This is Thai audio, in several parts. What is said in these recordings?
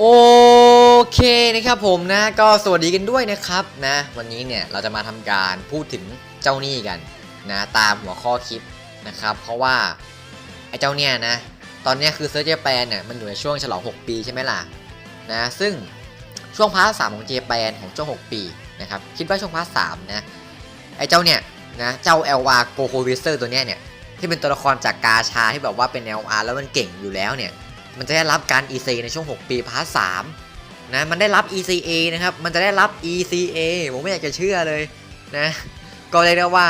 โอเคนะครับผมนะก็สวัสดีกันด้วยนะครับนะ วันนี้เนี่ยเราจะมาทำการพูดถึงเจ้าหนี้กันนะตามหัวข้อคลิปนะครับ เพราะว่าไอ้เจ้าเนี่ยนะตอนเนี้ยคือเซิร์ชเจแปนเนี่ยมันอยู่ในช่วงฉลอง 6 ปีใช่ไหมล่ะนะซึ่งช่วงพาร์ทสามของเจแปนของช่วง 6 ปีนะครับคิดว่าช่วงพาร์ทสามนะไอ้เจ้าเนี่ยนะเจ้า LR g o k o v i s e r ตัวเนี้ยเนี่ยที่เป็นตัวละครจากกาชาที่แบบว่าเป็น LR แล้วมันเก่งอยู่แล้วเนี่ย มันจะได้รับการ EC ในช่วง 6 ปีพาร์ทสามนะมันได้รับ ECA นะครับ มันจะได้รับ ECA ผมไม่อยากจะเชื่อเลยนะ ก็เรียกได้ว่า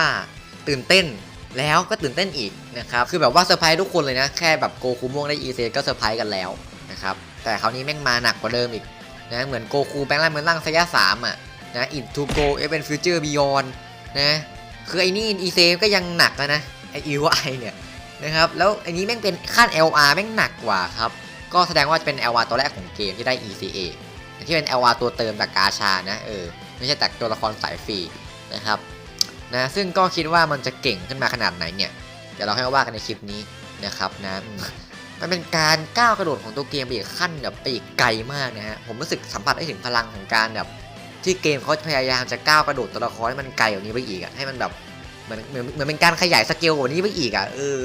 ตื่นเต้นแล้วก็ตื่นเต้นอีกนะครับ คือแบบว่าเซอร์ไพรส์ทุกคนเลยนะ แค่แบบโกคูม่วงได้ ECA ก็เซอร์ไพรส์กันแล้วนะครับ แต่คราวนี้แม่งมาหนักกว่าเดิมอีกนะ เหมือนโกคูแปลงร่างเหมือนร่างสยะสามอะนะ It to go even future beyond นะ คือไอ้นี่ ECA ก็ยังหนักแล้วนะ ไอ้ EY เนี่ย นะครับแล้วอันนี้แม่งเป็นขั้น LR แม่งหนักกว่าครับก็แสดงว่าเป็น LR ตัวแรกของเกมที่ได้ ECA ที่เป็น LR ตัวเติมจากกาชานะเออไม่ใช่จากตัวละครสายฟรีนะครับนะซึ่งก็คิดว่ามันจะเก่งขึ้นมาขนาดไหนเนี่ยเดี๋ยวเราให้ว่ากันในคลิปนี้นะครับนะมันเป็นการก้าวกระโดดของตัวเกมไปอีกขั้นแบบไปอีกไกลมากนะฮะผมรู้สึกสัมผัสได้ถึงพลังของการแบบที่เกมเขาพยายามจะก้าวกระโดดตัวละครให้มันไกลกว่านี้ไปอีกอะให้มันแบบเหมือนเหมือนเหมือนเป็นการขยายสเกลกว่านี้ไปอีกอะเออ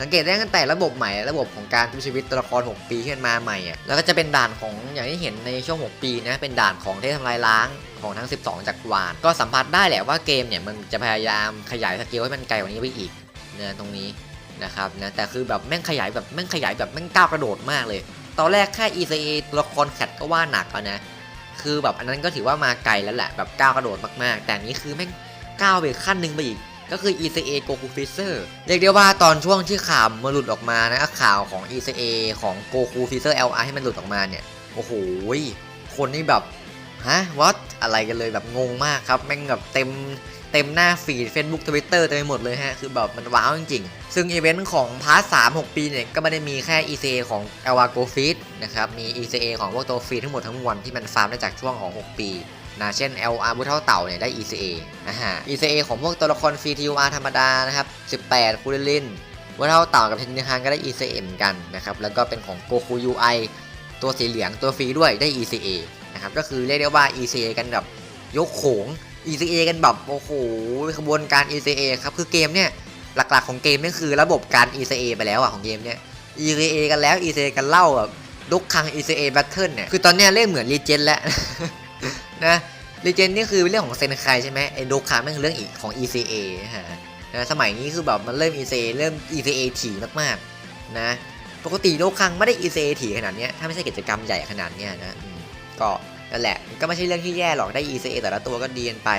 สังเกตได้ตั้งแต่ระบบใหม่ระบบของการทุชีวิตตัวละคร 6 ปีที่มันมาใหม่อะแล้วก็จะเป็นด่านของอย่างที่เห็นในช่วง 6 ปีนะเป็นด่านของเทพทำลายล้างของทั้ง 12 จักรวาลก็สัมผัสได้แหละว่าเกมเนี่ยมันจะพยายามขยายสเกลให้มันไกลกว่านี้ไปอีกนะตรงนี้นะครับนะแต่คือแบบแม่งขยายแบบแม่งขยายแบบแม่งก้าวกระโดดมากเลย ตอนแรกแค่ ECA ตัวละครแคทก็ว่าหนักแล้วนะคือแบบอันนั้นก็ถือว่ามาไกลแล้วแหละแบบก้าวกระโดดมากๆ แต่นี้คือแม่งก้าวไปขั้นหนึ่งไปอีก ก็คือ ECA Goku Freezer เรียกได้ว่าตอนช่วงที่ข่าวมันหลุดออกมานะข่าวของ ECA ของ Goku Freezer LR ให้มันหลุดออกมาเนี่ย โอ้โห คนนี่แบบ ฮะวัดอะไรกันเลยแบบงงมากครับ แม่งแบบเต็มเต็มหน้าฟีด Facebook Twitter เต็มไปหมดเลยฮะ คือแบบมันว้าวจริงๆ ซึ่งอีเวนต์ของพาร์ท3 6ปีเนี่ย ก็ไม่ได้มีแค่ ECA ของ LR Go Feed นะครับ มี ECA ของพวกตัวฟีดทั้งหมดทั้งมวลที่มันฟาร์มได้จากช่วงของ 6 ปี นะเช่น LR บุเท่าเต่าเนี่ยได้ ECA นะฮะ ECA ของพวกตัวละครฟรี TUR ธรรมดานะครับ 18คูเรลินบุเท่าเต่ากับเทนนิฮันก็ได้ ECA เหมือนกันนะครับแล้วก็เป็นของ Goku UI ตัวสีเหลืองตัวฟรีด้วยได้ ECA นะครับก็คือเรียกได้ว่า ECA กันแบบยกโขง ECA กันแบบโอ้โหขบวนการ ECA ครับคือเกมเนี่ยหลักๆของเกมนี่คือระบบการ ECA ไปแล้วอะของเกมเนี่ย ECA กันแล้ว ECA กันเล่าแบบลุกคัง ECA Battle เนี่ยคือตอนเนี้ยเล่นเหมือน Regen แล้ว นะรีเจนนี่คือเรื่องของเซนไคใช่ไหมไอ้โดคาแม่งเรื่องอีกของ ECA ฮะนะสมัยนี้คือแบบมันเริ่ม ECA เริ่ม ECA ถี่มากๆนะปกติโดคังไม่ได้ ECA ถี่ขนาดนี้ถ้าไม่ใช่กิจกรรมใหญ่ขนาดนี้นะก็นั่นแหละก็ไม่ใช่เรื่องที่แย่หรอกได้ ECA แต่ละตัวก็ดีกันไป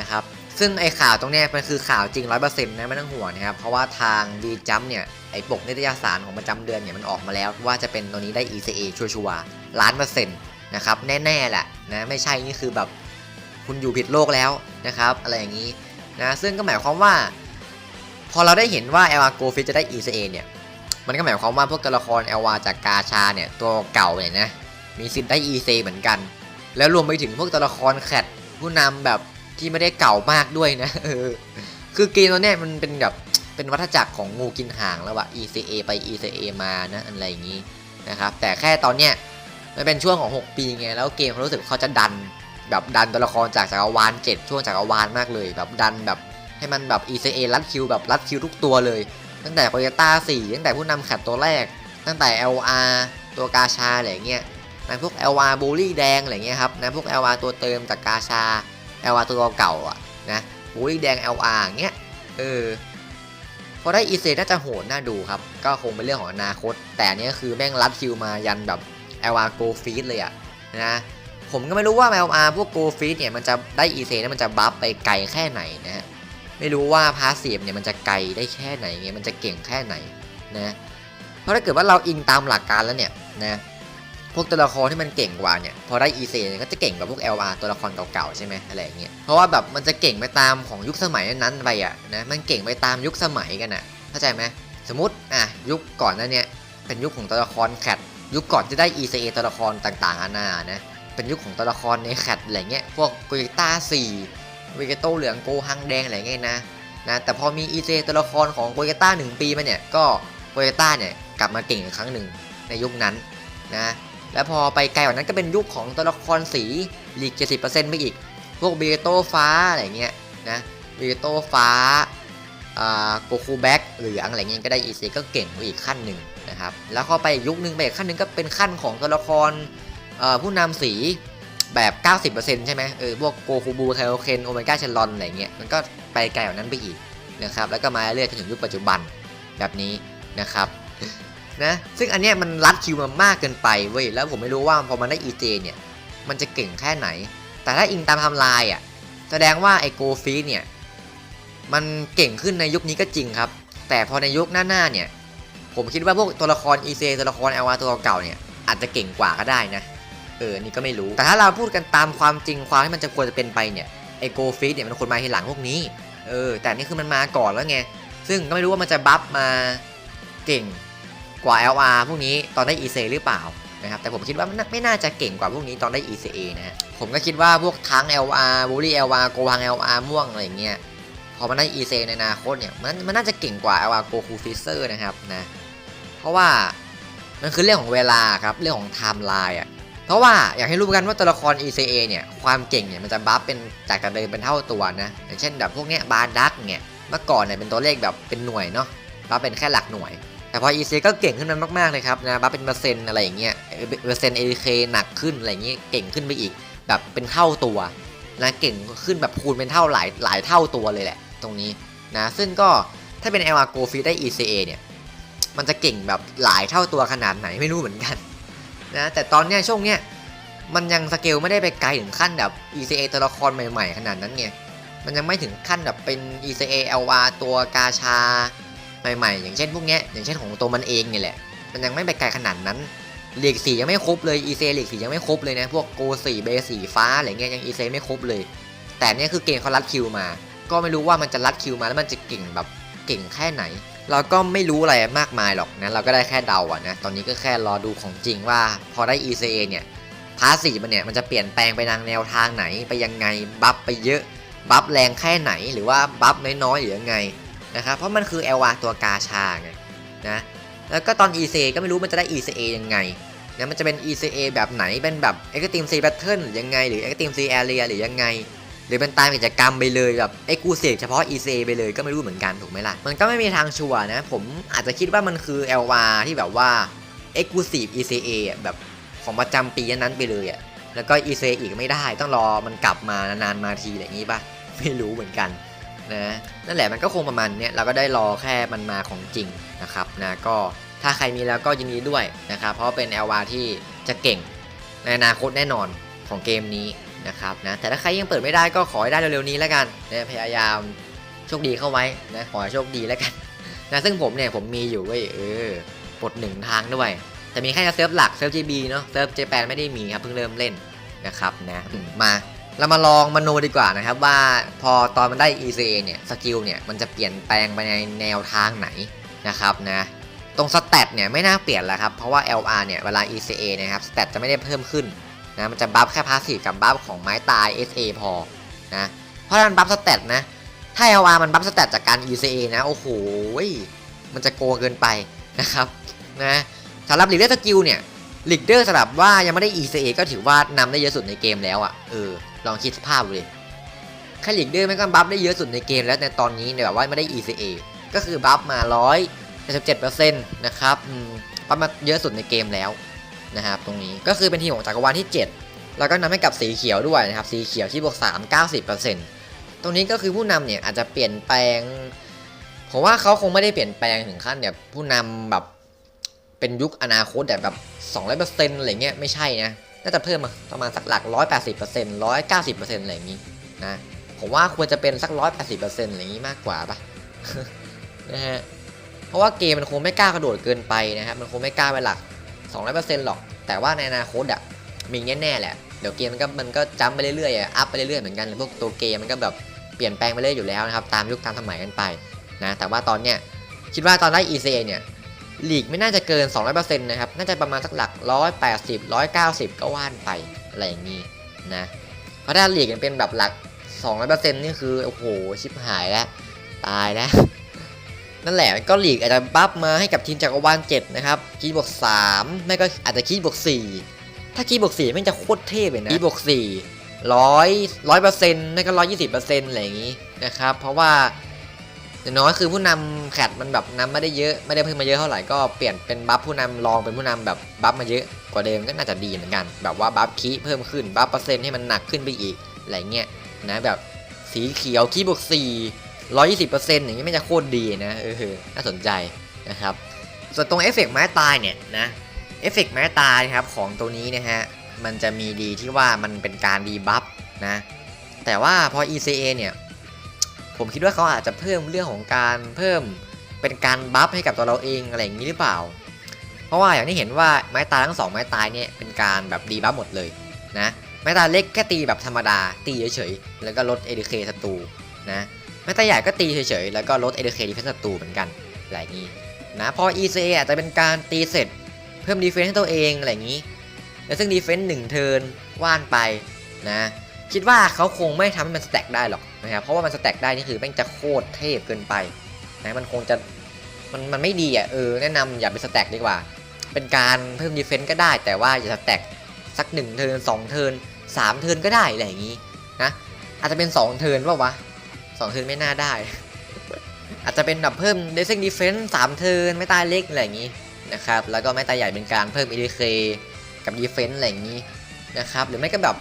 นะครับซึ่งไอ้ข่าวตรงนี้มันคือข่าวจริง 100%นะไม่ต้องห่วงนะครับเพราะว่าทาง V Jump เนี่ยไอ้ปกนิตยสารของประจำเดือนเนี่ยมันออกมาแล้วว่าจะเป็นตัวนี้ได้ ECA ชัวร์ๆล้านเปอร์เซ็นต์ นะครับแน่ๆแหละนะไม่ใช่นี่คือแบบคุณอยู่ผิดโลกแล้วนะครับ อะไรอย่างนี้นะซึ่งก็หมายความว่า พอเราได้เห็นว่า LR Go Fit จะได้ ECA เนี่ยมันก็หมายความว่าพวกตัวละคร LR จากกาชาเนี่ยตัวเก่าเนี่ยนะมีสิทธิ์ได้ ECA เหมือนกัน แล้วรวมไปถึงพวกตัวละครแคทผู้นำแบบที่ไม่ได้เก่ามากด้วยนะเออคือเกมตัวเนี้ยมันเป็นแบบเป็นวัฏจักรของงูกินหางแล้วอะ ECA ไป ECA มานะอะไรอย่างนี้นะครับแต่แค่ตอนเนี้ย มันเป็นช่วงของ 6 ปีไงแล้วเกมเขารู้สึกเขาจะดัน แบบดันตัวละครจากจักรวาล7ช่วงจักรวาลมากเลย แบบดันแบบให้มันแบบ ECA รัดคิวแบบรัดคิวทุกตัวเลย ตั้งแต่โปรเจต้า4ตั้งแต่ผู้นำแคทตัวแรก ตั้งแต่ LR ตัวกาชาอะไรเงี้ยนะพวก LR บูลลี่แดงอะไรเงี้ยครับนะพวก LR ตัวเติมจากกาชา LR ตัวเก่าอะนะบูลลี่แดง LR เงี้ยเออพอได้ ECA น่าจะโหดน่าดูครับ ก็คงเป็นเรื่องของอนาคต แต่อันนี้คือแม่งรัดคิวมายันแบบ LR Go Feed เลยอะนะผมก็ไม่รู้ว่า LR พวก Go Feed เนี่ยมันจะได้ EC แล้วมันจะบัฟไปไกลแค่ไหนนะฮะไม่รู้ว่าพาสซีฟเนี่ยมันจะไกลได้แค่ไหนเงี้ยมันจะเก่งแค่ไหนนะเพราะถ้าเกิดว่าเราอิงตามหลักการแล้วเนี่ยนะพวกตัวละครที่มันเก่งกว่าเนี่ยพอได้ EC เนี่ยก็จะเก่งกว่าพวก LR ตัวละครเก่าๆใช่ไหมอะไรเงี้ยเพราะว่าแบบมันจะเก่งไปตามของยุคสมัยนั้นๆไปอะนะมันเก่งไปตามยุคสมัยกันอะเข้าใจไหมสมมติอะยุคก่อนนั้นเนี่ยเป็นยุคของตัวละครแคท ยุคก่อนที่ได้ ECA ตัวละครต่างๆอานานะ เป็นยุคของตัวละครในแคทอะไรเงี้ย พวกโกเกต้าสี่เวเกโตเหลืองโกฮังแดงอะไรเงี้ยนะนะ แต่พอมีอีเจตัวละครของโกเกต้าหนึ่งปีมาเนี่ย ก็โกเกต้าเนี่ยกลับมาเก่งอีกครั้งหนึ่งในยุคนั้นนะ แล้วพอไปไกลกว่านั้นก็เป็นยุคของตัวละครสีลีก70%ไปอีก พวกเบโตฟ้าอะไรเงี้ยนะเบโตฟ้าอ่าโกคูแบ็กเหลืองอะไรเงี้ยก็ได้ EC ก็เก่งไปอีกขั้นหนึ่ง นะครับ แล้วเข้าไปยุคนึงไปอีกขั้นหนึ่งก็เป็นขั้นของตัวละครผู้นำสีแบบ 90%ใช่ไหมเออ พวกโกคูบูไคโอเคนโอเมก้าเชลลอนอะไรเงี้ย มันก็ไปไกลกว่านั้นไปอีกนะครับ แล้วก็มาเรื่อยจนถึงยุคปัจจุบันแบบนี้นะครับ นะ ซึ่งอันเนี้ยมันรัดคิวมามากเกินไปเว้ย แล้วผมไม่รู้ว่าพอมันได้ EJ เจเนี่ย มันจะเก่งแค่ไหน แต่ถ้าอิงตามทำลายอะ แสดงว่าไอโกฟีเนี่ย มันเก่งขึ้นในยุคนี้ก็จริงครับ แต่พอในยุคหน้าๆเนี่ย ผมคิดว่าพวกตัวละคร EJ ตัวละคร LR ตัวเก่าเนี่ยอาจจะเก่งกว่าก็ได้นะ เออ นี่ก็ไม่รู้ แต่ถ้าเราพูดกันตามความจริงความที่มันจะควรจะเป็นไปเนี่ย ไอโกฟีเนี่ยมันควรมาทีหลังพวกนี้ เออ แต่นี่คือมันมาก่อนแล้วไง ซึ่งก็ไม่รู้ว่ามันจะบัฟมาเก่งกว่า LR พวกนี้ตอนได้ EC หรือเปล่านะครับ แต่ผมคิดว่ามันไม่น่าจะเก่งกว่าพวกนี้ตอนได้ ECA นะฮะ ผมก็คิดว่าพวกทั้ง LR บูลี่ LR โกฮัง LR ม่วงอะไรอย่างเงี้ย พอมันได้ EC ในอนาคตเนี่ย มันมันน่าจะเก่งกว่า LR โกคูฟิเซอร์นะครับนะ ราะว่ามันคือเรื่องของเวลาครับเรื่องของไทม์ไลน์อะเพราะว่าอยากให้รู้กันว่าตัวละคร ECA เนี่ยความเก่งเนี่ยมันจะบัฟเป็นจากแต่เดิมเป็นเท่าตัวนะอย่างเช่นแบบพวกเนี้ยบาร์ดักเนี่ยเมื่อก่อนเนี่ยเป็นตัวเลขแบบเป็นหน่วยเนาะบัฟเป็นแค่หลักหน่วย แต่พอ EC ก็เก่งขึ้นมามากๆเลยครับนะบัฟเป็นเปอร์เซ็นต์อะไรอย่างเงี้ยเปอร์เซ็นต์ ADK หนักขึ้นอะไรอย่างเงี้ยเก่งขึ้นไปอีก แบบเป็นเท่าตัวนะเก่งขึ้นแบบคูณเป็นเท่าหลายหลายเท่าตัวเลยแหละ ตรงนี้นะซึ่งก็ถ้าเป็น LR Go Free ได้ ECA เนี่ย มันจะเก่งแบบหลายเท่าตัวขนาดไหนไม่รู้เหมือนกันนะแต่ตอนเนี้ยช่วงเนี้ยมันยังสเกลไม่ได้ไปไกลถึงขั้นแบบ ECA ตัวละครใหม่ๆ ขนาดนั้นไงมันยังไม่ถึงขั้นแบบเป็น ECA LR ตัวกาชาใหม่ๆ อย่างเช่นพวกเนี้ยอย่างเช่นของตัวมันเองเนี่ยแหละ มันยังไม่ไปไกลขนาดนั้นเหลีกสียังไม่ครบเลย eca เหลีกสียังไม่ครบเลยนะพวกโกสีเบสีฟ้าอะไรเงี้ยยัง eca ไม่ครบเลย แต่เนี่ยคือเกมเขารัดคิวมา ก็ไม่รู้ว่ามันจะรัดคิวมาแล้วมันจะเก่งแบบเก่งแค่ไหน เราก็ไม่รู้อะไรมากมายหรอกนะเราก็ได้แค่เดาอะนะตอนนี้ก็แค่รอดูของจริงว่าพอได้ ECA เนี่ยพาร์สีมันเนี่ยมันจะเปลี่ยนแปลงไปทางแนวทางไหนไปยังไงบัฟไปเยอะบัฟแรงแค่ไหนหรือว่าบัฟน้อยๆหรือยังไงนะครับเพราะมันคือ LR ตัวกาชาไงนะแล้วก็ตอน ECA ก็ไม่รู้มันจะได้ ECA ยังไงนะมันจะเป็น ECA แบบไหนเป็นแบบ Extreme C Pattern หรือยังไงหรือ Extreme C Area หรือยังไง หรือเป็นตามกิจกรรมไปเลยแบบเอ็กซ์คลูซีฟเฉพาะ ECA ไปเลยก็ไม่รู้เหมือนกันถูกไหมล่ะ มันก็ไม่มีทางชัวร์นะ ผมอาจจะคิดว่ามันคือ LR ที่แบบว่า Exclusive ECA อะแบบของประจำปีนั้นไปเลยอะแล้วก็ ECA อีกไม่ได้ต้องรอมันกลับมานานๆมาทีอะไรอย่างงี้ป่ะไม่รู้เหมือนกันนะนั่นแหละมันก็คงประมาณเนี้ยเราก็ได้รอแค่มันมาของจริงนะครับนะก็ถ้าใครมีแล้วก็ยินดีด้วยนะครับเพราะเป็น LR ที่จะเก่งในอนาคตแน่นอนของเกมนี้ นะครับนะแต่ถ้าใครยังเปิดไม่ได้ก็ขอให้ได้เร็วๆนี้แล้วกันนะพยายามโชคดีเข้าไว้นะขอให้โชคดีแล้วกันนะซึ่งผมเนี่ยผมมีอยู่เว้ยเออปลดหนึ่งทางด้วย แต่มีแค่เซิร์ฟหลักเซิร์ฟ GB เนาะเซิร์ฟ J8 ไม่ได้มีครับเพิ่งเริ่มเล่นนะครับนะมาเรามาลองมโนดีกว่านะครับว่าพอตอนมันได้ ECA เนี่ยสกิลเนี่ยมันจะเปลี่ยนแปลงไปในแนวทางไหนนะครับนะตรงสเตตเนี่ยไม่น่าเปลี่ยนแล้วครับเพราะว่า LR เนี่ยเวลา ECA นะครับสเตตจะไม่ได้เพิ่มขึ้น นะมันจะบัฟแค่พาสซีฟกับบัฟของไม้ตาย SA พอนะเพราะฉะนั้นบัฟสเตตนะ ถ้า LR มันบัฟสเตตจากการ ECA นะ โอ้โหมันจะโกงเกินไปนะครับนะสำหรับลีดเดอร์สกิลเนี่ยลิกเดอร์สำหรับว่ายังไม่ได้ ECA ก็ถือว่านำได้เยอะสุดในเกมแล้วอะ่ะเออลองคิดสภาพเลยแค่ลิกเดอร์ไม่ก็บัฟได้เยอะสุดในเกมแล้วในตอนนี้เนี่ยแบบว่าไม่ได้ ECA ก็คือบัฟมาร้อย77%นะครับอืมบัฟมาเยอะสุดในเกมแล้ว นะครับตรงนี้ก็คือเป็นทีมของจักรวาลที่ 7 แล้วก็นำให้กับสีเขียวด้วยนะครับสีเขียวที่บวก 3 90%ตรงนี้ก็คือผู้นำเนี่ยอาจจะเปลี่ยนแปลงผมว่าเขาคงไม่ได้เปลี่ยนแปลงถึงขั้นแบบผู้นำแบบเป็นยุคอนาคตแบบแบบ200%อะไรเงี้ยไม่ใช่นะน่าจะเพิ่มมาประมาณสักหลัก 180% 190%อะไรอย่างงี้นะผมว่าควรจะเป็นสัก 180%อะไรอย่างงี้มากกว่าปะนะฮะเพราะว่าเกมมันคงไม่กล้ากระโดดเกินไปนะครับมันคงไม่กล้าไปหลัก 200%หรอก แต่ว่าในอนาคตอะมีแน่ๆแหละ เดี๋ยวเกมมันก็มันก็จัมไปเรื่อยๆอัพไปเรื่อยๆเหมือนกันพวกตัวเกมมันก็แบบเปลี่ยนแปลงไปเรื่อยอยู่แล้วนะครับตามยุคตามสมัยกันไปนะแต่ว่าตอนเนี้ยคิดว่าตอนได้ ECA เนี่ยลีกไม่น่าจะเกิน 200%นะครับ น่าจะประมาณสักหลัก 180 190 ก็ว่านไป อะไรอย่างนี้นะ เพราะถ้าลีกเป็นแบบหลัก 200%นี่คือ โอ้โห ชิบหายแล้ว ตายแล้ว นั่นแหละก็หลีกอาจจะบัฟมาให้กับทีมจากรวาล7นะครับคีย์บวก3ไม่ก็อาจจะคีย์บวก4ถ้าคีย์บวกสี่แม่งจะโคตรเทพเลยนะคีย์บวกสี่ร้อยร้อยเปอร์เซ็นต์ไม่ก็ร้อยยี่สิบเปอร์เซ็นต์อะไรอย่างนี้นะครับเพราะว่าอย่างน้อยคือผู้นำแคดมันแบบนำไม่ได้เยอะไม่ได้เพิ่มมาเยอะเท่าไหร่ก็เปลี่ยนเป็นบัฟผู้นำลองเป็นผู้นำแบบบัฟมาเยอะกว่าเดิมก็น่าจะดีเหมือนกัน แบบว่าบัฟคีย์เพิ่มขึ้นบัฟเปอร์เซ็นต์ให้มันหนักขึ้นไปอีกอะไรเงี้ยนะแบบสีเขียวคีย์บวกสี่ ร้อยยี่สิบเปอร์เซ็นต์อย่างนี้ไม่จะโคตรดีนะเออน่าสนใจนะครับ ส่วนตรงเอฟเฟกต์ไม้ตายเนี่ยนะเอฟเฟกต์ไม้ตายครับของตัวนี้นะฮะมันจะมีดีที่ว่ามันเป็นการดีบัฟนะแต่ว่าพอ ECA เนี่ยผมคิดว่าเขาอาจจะเพิ่มเรื่องของการเพิ่มเป็นการบัฟให้กับตัวเราเองอะไรอย่างนี้หรือเปล่า เพราะว่าอย่างที่เห็นว่าไม้ตายทั้งสองไม้ตายเนี่ยเป็นการแบบดีบัฟหมดเลยนะไม้ตายเล็กแค่ตีแบบธรรมดาตีเฉยๆแล้วก็ลด ADK ศัตรูนะ ไม้ตายใหญ่ก็ตีเฉยๆ แล้วก็ลด ADK ดีเฟนศัตรูเหมือนกันอะไรอย่างนี้นะพอ ECA อาจจะเป็นการตีเสร็จ เพิ่มดีเฟนซ์ให้ตัวเองอะไรอย่างนี้ แล้วซึ่งดีเฟนซ์หนึ่งเทิร์นว่านไปนะคิดว่าเขาคงไม่ทำให้มันสแต็กได้หรอกนะครับเพราะว่ามันสแต็กได้นี่คือแม่งจะโคตรเทพเกินไปนะมันคงจะมันมันไม่ดีอะเออแนะนำอย่าไปสแต็กดีกว่า เป็นการเพิ่มดีเฟนซ์ก็ได้ แต่ว่าอย่าสแต็กสักหนึ่งเทิร์นสองเทิร์นสามเทิร์นก็ได้อะไรอย่างนี้นะอาจจะเป็นสองเทิร์นป่าวะ สองเทิร์นไม่น่าได้ อาจจะเป็นแบบเพิ่ม d ด e ิ n g Defense 3เทิร์นไม่ตายเล็กอะไรอย่างนี้นะครับ แล้วก็ไม่ตายใหญ่เป็นการเพิ่ม EDK กับ Defense อะไรอย่างนี้นะครับ หรือไม่ก็แบบ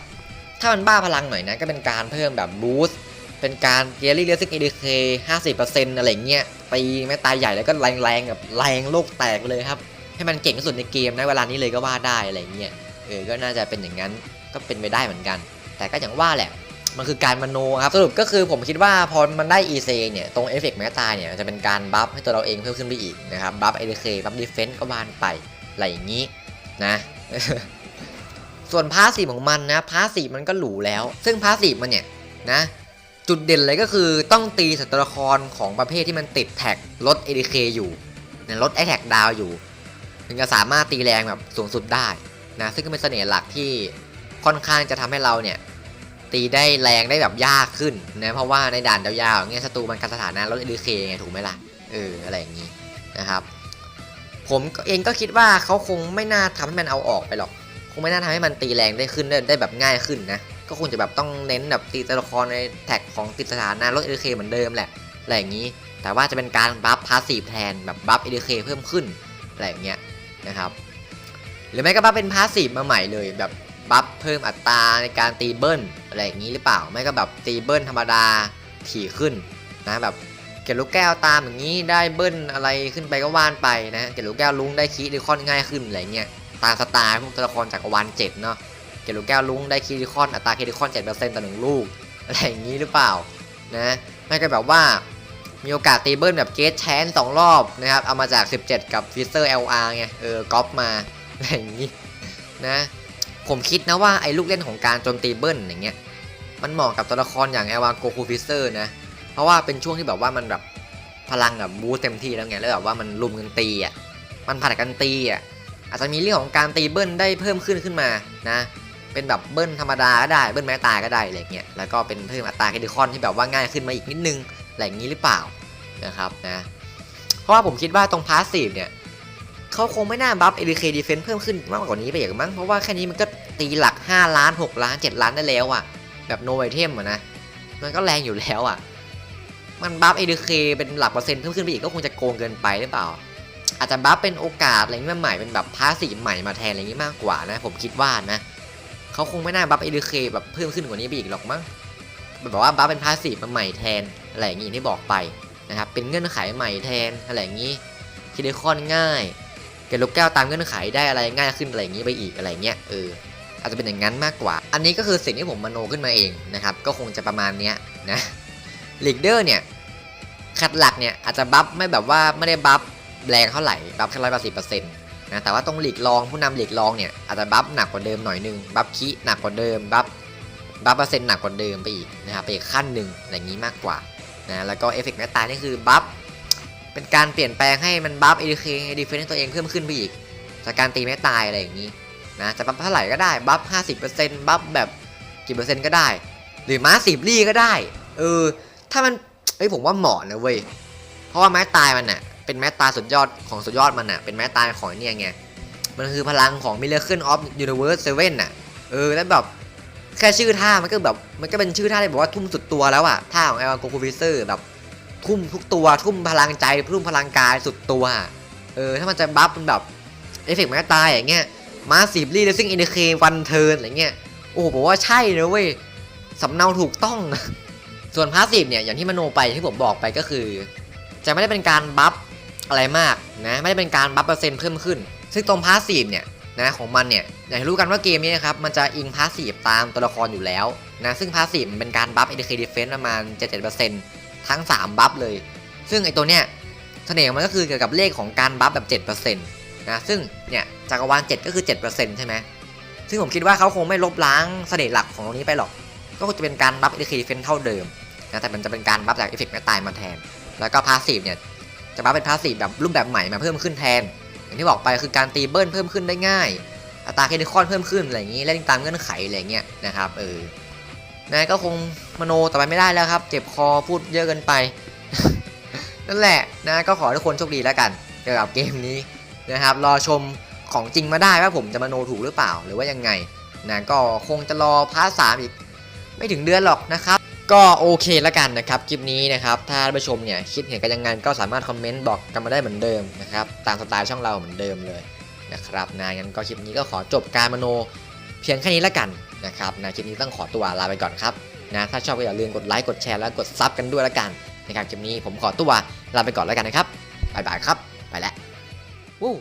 ถ้ามันบ้าพลังหน่อยนะก็เป็นการเพิ่มแบบ Boost เป็นการเกลี่ยซึ่ง EDK 50%อร์เซ็นต์อะไรเงี้ยตีไม่ตายใหญ่แล้วก็แรงๆแบบแรงโลกแตกเลยครับ ให้มันเก่งที่สุดในเกมนะเวลานี้เลยก็ว่าได้อะไรเงี้ยเออก็น่าจะเป็นอย่างนั้นก็เป็นไปได้เหมือนกัน แต่ก็อย่างว่าแหละ มันคือการมโนครับสรุปก็คือผมคิดว่าพอมันได้ EC เนี่ยตรงเอฟเฟกต์แม้ตายเนี่ยจะเป็นการบัฟให้ตัวเราเองเพิ่มขึ้นไปอีกนะครับบัฟ ADK บัฟดีเฟนส์ก็บานไปอะไรอย่างนี้นะส่วนพาสีของมันนะพาสีมันก็หรูแล้ว ซึ่งพาสีมันเนี่ยนะจุดเด่นเลยก็คือต้องตีสัตว์ละครของประเภทที่มันติดแท็กลด ADK อยู่เนี่ยลดไอแท็กดาวอยู่ ถึงจะสามารถตีแรงแบบสูงสุดได้นะซึ่งก็เป็นเสน่ห์หลักที่ค่อนข้างจะทำให้เราเนี่ย ตีได้แรงได้แบบยากขึ้นนะเพราะว่าในด่านยาวๆอย่างเงี้ยศัตรูมันการสถานะลดเอ k ไงถูกไหมล่ะเอออะไรอย่างงี้นะครับ ผมเองก็คิดว่าเขาคงไม่น่าทำให้มันเอาออกไปหรอก คงไม่น่าทำให้มันตีแรงได้ขึ้นได้แบบง่ายขึ้นนะก็คงจะแบบต้องเน้นแบบตีตัวละครในแท็กของติดสถานะลดเอ k เหมือนเดิมแหละอะไรอย่างนี้ แต่ว่าจะเป็นการบัฟพาสซีฟแทนแบบบัฟเอ k เพิ่มขึ้นอะไรอย่างเงี้ยนะครับหรือไม่ก็บัฟเป็นพาสซีฟมาใหม่เลยแบบ บัฟเพิ่มอัตราในการตีเบิ้ลอะไรอย่างนี้หรือเปล่า ไม่ก็แบบตีเบิ้ลธรรมดาถี่ขึ้นนะแบบเกล็ดลูกแก้วตามอย่างนี้ได้เบิ้ลอะไรขึ้นไปก็ว่านไปนะเกล็ดลูกแก้วลุงได้คีดีคอนง่ายขึ้นอะไรเงี้ยตามสไตล์พวกตัวละครจากวาลเจ็ดเนาะเกล็ดลูกแก้วลุงได้คีดีคอนอัตราคีดีคอนเจ็ดเปอร์เซ็นต์ต่อหนึ่งลูกอะไรอย่างนี้หรือเปล่านะไม่ก็แบบว่ามีโอกาสตีเบิ้ลแบบเกตแชนสองรอบนะครับเอามาจาก 17 กับฟิสเซอร์ LR ไงเออก๊อปมาอะไรอย่างนี้นะ ผมคิดนะว่าไอ้ลูกเล่นของการโจมตีเบิ้ลอย่างเงี้ยมันเหมาะกับตัวละครอย่างเอวาโกคูฟิเซอร์นะ เพราะว่าเป็นช่วงที่แบบว่ามันแบบพลังแบบบูสเต็มที่แล้วไงแล้วแบบว่ามันลุมกันตีอะมันผัดกันตีอะอาจจะมีเรื่องของการตีเบิ้ลได้เพิ่มขึ้นขึ้นมานะ เป็นแบบเบิ้ลธรรมดาก็ได้เบิ้ลแม้ตายก็ได้อะไรเงี้ยแล้วก็เป็นเพิ่มอัตราเคดิคอนที่แบบว่าง่ายขึ้นมาอีกนิดนึงอะไรอย่างนี้หรือเปล่านะครับนะเพราะว่าผมคิดว่าตรงพาสซีฟเนี่ย เขาคงไม่น่าบัฟ ADK Defense เพิ่มขึ้นมากกว่านี้ไปอย่างมั้งเพราะว่าแค่นี้มันก็ตีหลัก 5 ล้าน 6 ล้าน 7 ล้านได้แล้วอะแบบ no item อะนะ มันก็แรงอยู่แล้วอะมันบัฟ ADK เคเป็นหลักเปอร์เซ็นต์เพิ่มขึ้นไปอีกก็คงจะโกงเกินไปหรือเปล่า อาจจะบัฟเป็นโอกาสอะไรเงี้ยใหม่เป็นแบบพาสีใหม่มาแทนอะไรเงี้ยมากกว่านะ ผมคิดว่านะเขาคงไม่น่าบัฟ ADK แบบเพิ่มขึ้นกว่านี้ไปอีกหรอกมั้งแบบว่าบัฟเป็นพาสีมาใหม่แทนอะไรอย่างงี้ที่บอกไปนะครับเป็นเงื่อนไขใหม่แทนอะไรอย่างงี้คิดได้ค่อนง่าย เก็บลูกแก้วตามเงื่อนไขได้อะไรง่ายขึ้นอะไรอย่างนี้ไปอีกอะไรเงี้ยเอออาจจะเป็นอย่างนั้นมากกว่า อันนี้ก็คือสิ่งที่ผมมโนขึ้นมาเองนะครับก็คงจะประมาณเนี้ยนะลีดเดอร์เนี่ยขัดหลักเนี่ยอาจจะบัฟไม่แบบว่าไม่ได้บัฟแรงเท่าไหร่บัฟแค่ร้อยแปดสิบเปอร์เซ็นต์นะแต่ว่าตรงหลีกรองผู้นำหลีกรองเนี่ยอาจจะบัฟหนักกว่าเดิมหน่อยนึงบัฟคีหนักกว่าเดิมบัฟบัฟเปอร์เซ็นต์หนักกว่าเดิมไปอีกนะครับไปอีกขั้นหนึ่งอะไรอย่างนี้มากกว่านะแล้วก็เอฟเฟกต์แมตตานี่คือบัฟ เป็นการเปลี่ยนแปลงให้มันบัฟ ADK ดีเฟนซ์ตัวเองเพิ่มขึ้นไปอีก จากการตีไม่ตายอะไรอย่างนี้นะจะบัฟเท่าไหร่ก็ได้บัฟ50%บัฟแบบกี่เปอร์เซ็นต์ก็ได้ หรือม้าสิบลี่ก็ได้ เออ ถ้ามันเอ้ยผมว่าเหมาะนะเว้ยเพราะว่าไม้ตายมันน่ะเป็นไม้ตายสุดยอดของสุดยอดมันน่ะเป็นไม้ตายของเนี่ยไงมันคือพลังของ Miracle of Universe 7น่ะ เออ แล้วแบบแค่ชื่อท่ามันก็แบบ มันก็เป็นชื่อท่าที่บอกว่าทุ่มสุดตัวแล้วอะท่าของ El Goku Freezer แบบ ทุ่มทุกตัวทุ่มพลังใจทุ่มพลังกายสุดตัวเออถ้ามันจะบัฟมันแบบเอฟเฟกต์มันก็ตายอย่างเงี้ยมาสีบลี่เลซิ่งอินเดเควันเทิร์นอะไรเงี้ยโอ้โหบอกว่าใช่นะเว้ยสำเนาถูกต้อง ส่วนพาสซีฟเนี่ยอย่างที่มโนไปที่ผมบอกไปก็คือ จะไม่ได้เป็นการบัฟอะไรมากนะไม่ได้เป็นการบัฟเปอร์เซ็นต์เพิ่มขึ้น ซึ่งตรงพาสซีฟเนี่ยนะของมันเนี่ยอย่างที่รู้กันว่าเกมนี้นะครับมันจะอิงพาสซีฟตามตัวละครอยู่แล้วนะซึ่งพาสซีฟมันเป็นการบัฟเอ d ด d เฟน n ์ประมาณ 77% ทั้ง 3 บัฟเลย ซึ่งไอตัวเนี้ยเสน่ห์ของมันก็คือเกี่ยวกับเลขของการบัฟแบบ7%นะซึ่งเนี่ยจักรวาล7ก็คือ 7%ใช่ไหมซึ่งผมคิดว่าเขาคงไม่ลบล้างเสน่ห์หลักของตรงนี้ไปหรอก ก็จะเป็นการบัฟเอ d ด d เฟนเท่าเดิมนะแต่มันจะเป็นการบัฟจากเอฟเฟกต์แม่ตายมาแทน แล้วก็พาสซีฟเนี่ยจะบัฟเป็นพาสซีฟแบบรูปแบบใหม่มาเพิ่มขึ้นแทน อย่างที่บอกไปคือการตีเบิ้ลเพิ่มขึ้นได้ง่ายอัตราเครดิคอนเพิ่มขึ้นอะไรอย่างนี้เล่นตามเงื่อนไขอะไรอย่างเงี้ยนะครับเออ นะก็คงมโนต่อไปไม่ได้แล้วครับ เจ็บคอพูดเยอะเกินไป นั่นแหละนะก็ขอทุกคนโชคดีแล้วกันเกี่ยวกับเกมนี้นะครับ รอชมของจริงมาได้ว่าผมจะมโนถูกหรือเปล่าหรือว่ายังไงนะก็คงจะรอพาร์ทสามอีก ไม่ถึงเดือนหรอกนะครับ ก็โอเคแล้วกันนะครับคลิปนี้นะครับ ถ้าท่านผู้ชมเนี่ยคิดเห็นกันยังไงก็สามารถคอมเมนต์บอกกันมาได้เหมือนเดิมนะครับตามสไตล์ช่องเราเหมือนเดิมเลยนะครับนะงั้นก็คลิปนี้ก็ขอจบการมโนเพียงแค่นี้แล้วกัน นะครับนะคลิปนี้ต้องขอตัวลาไปก่อนครับนะถ้าชอบก็อย่าลืมกดไลค์กดแชร์และกดซับกันด้วยแล้วกันนะครับคลิปนี้ผมขอตัวลาไปก่อนแล้วกันนะครับบายบายครับไปแล้ววู้